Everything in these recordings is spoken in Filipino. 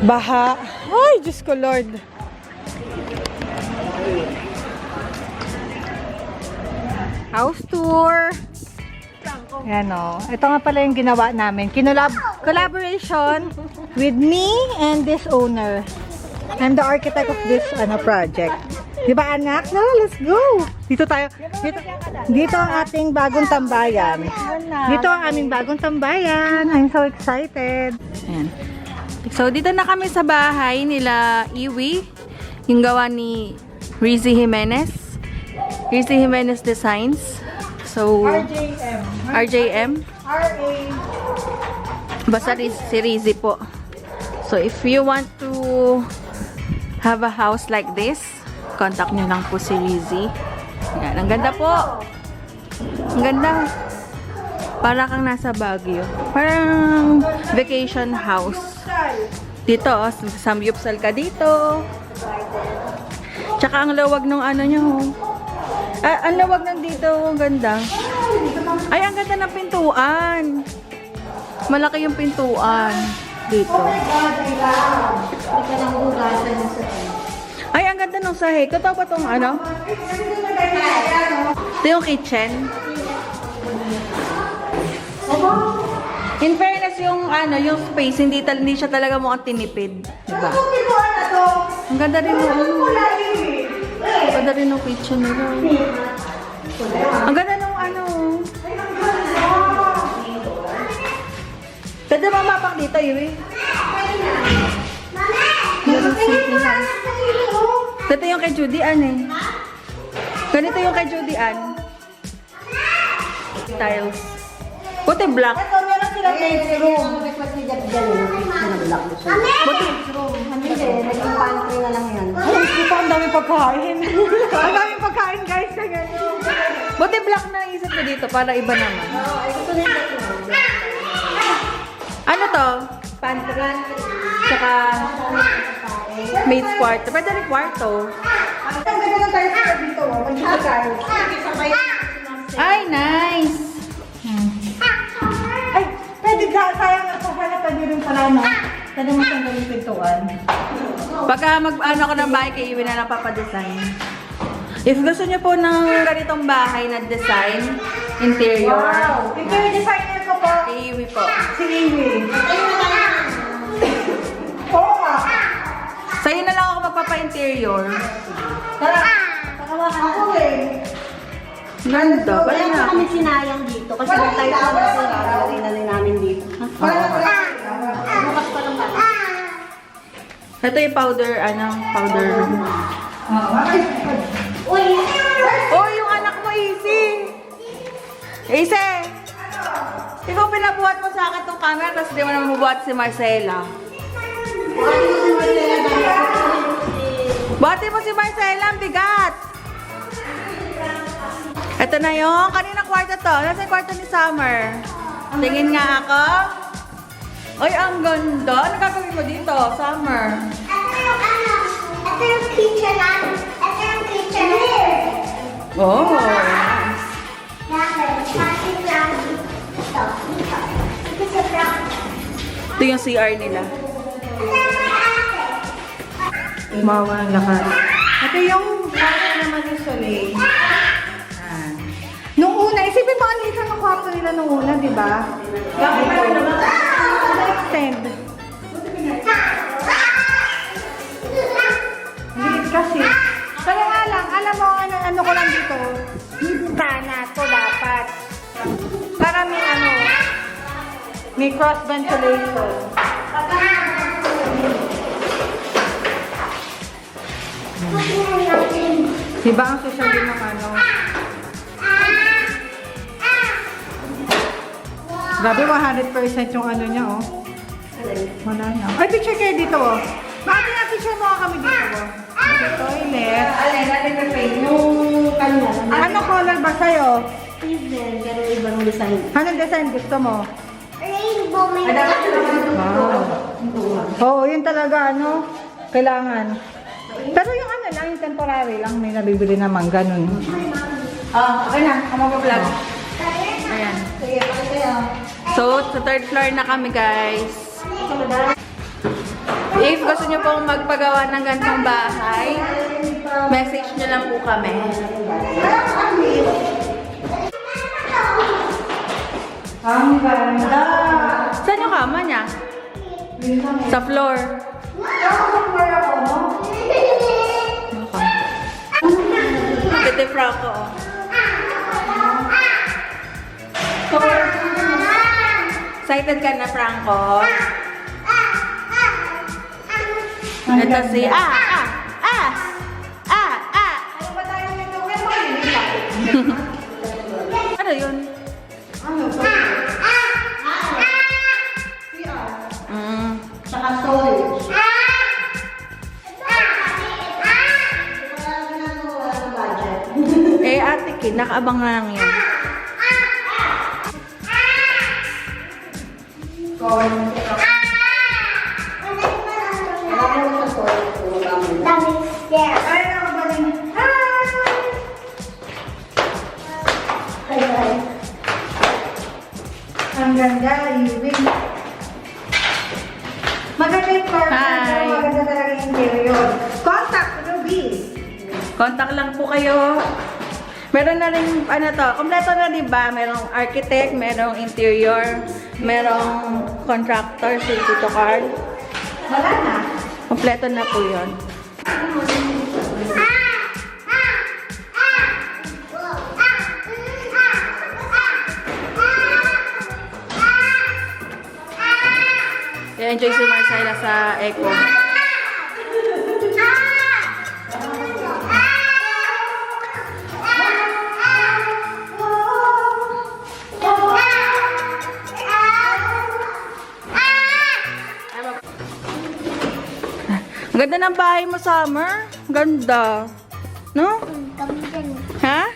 Baha. Ay, Diyos ko, Lord. House tour. Yan o. Ito nga pala yung ginawa namin. Kinolab collaboration with me and this owner. I'm the architect of this ano project. Di ba anak? No, let's go. Dito tayo. Dito, dito ang ating bagong tambayan. Dito ang aming bagong tambayan. I'm so excited. Ayan. So, dito na kami sa bahay nila Iwi. Yung gawa ni Rizzy Jimenez. Rizzy Jimenez Designs. So, RJM. RJM. RA. Basta si Rizzy po. So, if you want to have a house like this, contact nyo lang po si Rizzy. Ayan. Ang ganda po. Ang ganda. Para kang nasa Baguio. Parang vacation house. Dito, oh, samyupsal ka dito. Tsaka ang lawag ng ano nyo. oh. Ah, ang lawag ng dito, ang ganda. Ay, ang ganda ng pintuan. Malaki yung pintuan dito. Ay, ang ganda ng sahig. Totoo ba tong ano? Ito yung kitchen. In fairness, yung ano, yung space, hindi, tal hindi siya talaga mukhang tinipid. Diba? Ang ganda rin yung, ang ganda rin yung kitchen nila. Ang ganda nung ano. Pwede ba mapak dito, Iwi? Meron city house. Ito yung kay Judy Ann eh. Ganito yung kay Judy Ann. Tiles. Puti black. Ito, silang maid's room. Buti, Hindi, naging pantry na lang yan. Ay, kita, ang daming pagkain. ang daming pagkain, guys. Kaya buti black na naisip ko dito para iba naman. Oo, ay gusto nila ito. Ano to? Pantry. Tsaka maid's quarto. Pwede rin kwarto. Ang ganda ng tayo sa dito, oh. Magdito tayo. Ay, nice. Pwede rin pala, no? Pwede mo siyang gawing pintuan. Pagka mag-ano ko ng bahay kay Iwi na napapadesign. If gusto niyo po ng ganitong bahay na design, interior, Wow! Ito yung designer ko po, kay Iwi po. si Iwi. Oo nga. Sa'yo na lang ako magpapa-interior. Tara, pakawakan ako eh. Ganda. Kaya na. kami sinayang dito kasi nag tayo sa mga sira rin na rin Ito yung powder, ano, powder. Uy! Oh, yung anak mo, Easy! Easy! Ikaw pinabuhat mo sa akin tong camera, tapos di mo naman mabuhat si Marcela. Buhati mo si Marcela, ang bigat! Ito na yung kanina kwarto to. Nasa kwarto ni Summer. Tingin nga ako. Ay, ang ganda. Ano gagawin mo dito, Summer? Ito yung ano, ito yung kitchen ah. Ito yung kitchen here. Oh. Ito, yung CR nila. Umawa ang lakas. Ito yung kwarto naman ni Soleil. Yan. Nung una, isipin mo ang liit ng kwarto nila nung una, di ba? Bakit pa naman? Extend Liit kasi. Kaya nga lang, alam mo, ano, ano ko lang dito, bintana to dapat. Para may ano, may cross ventilation. Diba ang social din ng ano? Grabe, 100% yung ano niya, oh. Wala na. Ay, picture kayo dito, oh. Bakit na picture mo kami dito, oh. Toilet. Alin, alin ka face? Yung kanina, Ano color ba sa'yo? season, pero ibang design. Anong design gusto mo? Rainbow may Wow. Oo, yun talaga, ano, kailangan. Pero yung ano lang, yung temporary lang, may nabibili naman, ganun. Ah, okay na. Ako mag-vlog. Ayan. So, sa third floor na kami, guys. If nyo pong magpagawa ng gantong bahay, message nyo lang po kami. Ang ganda! Saan yung kama niya? Sa floor. Tete Franco. Excited ka na, Franco? Ito si... Ah! Ah! Ah! Ah! Ah! Ano yun? Mm. Saka storage. Wala ginagawa sa budget. Eh, ate Kin, nakaabang na lang yan. Wala Dami there. Ay, ako ba rin? Hi! Ang ganda, Iwin. Maganda yung Hi. pero maganda talaga yung interior. Contact Ruby. Contact lang po kayo. Meron na rin, ano to, kompleto na di ba? Merong architect, merong interior, merong contractor, si Tito Carl. Wala na. Kompleto na po yun. I-enjoy si Marcela sa Echo. Ganda ng bahay mo, Summer. Ganda. No? Kami dyan. Ha?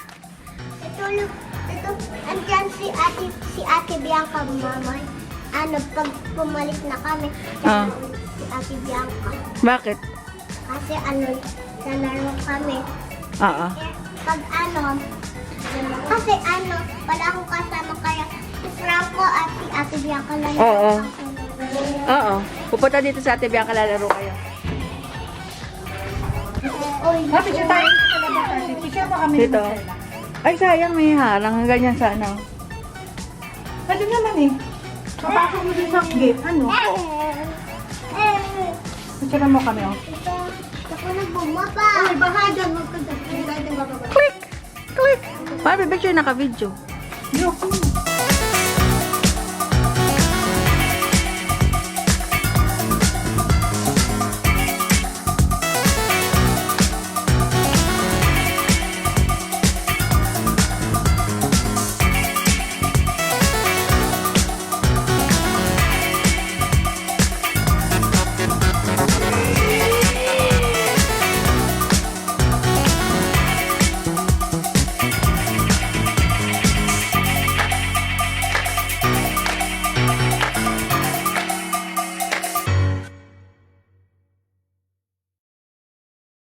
Ito, look. Ito, andyan si ate, si ate Bianca, mama. Ano, pag pumalik na kami, Ah. si ate Bianca. Bakit? Kasi ano, nalaro kami. Oo. Eh, Pag ano, kasi ano, wala akong kasama kaya si Franco at si ate Bianca lang. Oo. Oo. Pupunta dito sa Ate Bianca, lalaro kayo. Ha, picture tayo. Picture pa kami Dito. Ay, sayang, may harang. Ganyan sana. Pwede naman eh. Papasok mo din sa gate. Ano? Picture mo kami oh. ako na bumaba. Uy, baha dyan, huwag ka dyan. Click! Click! Mami, picture naka-video. Yo,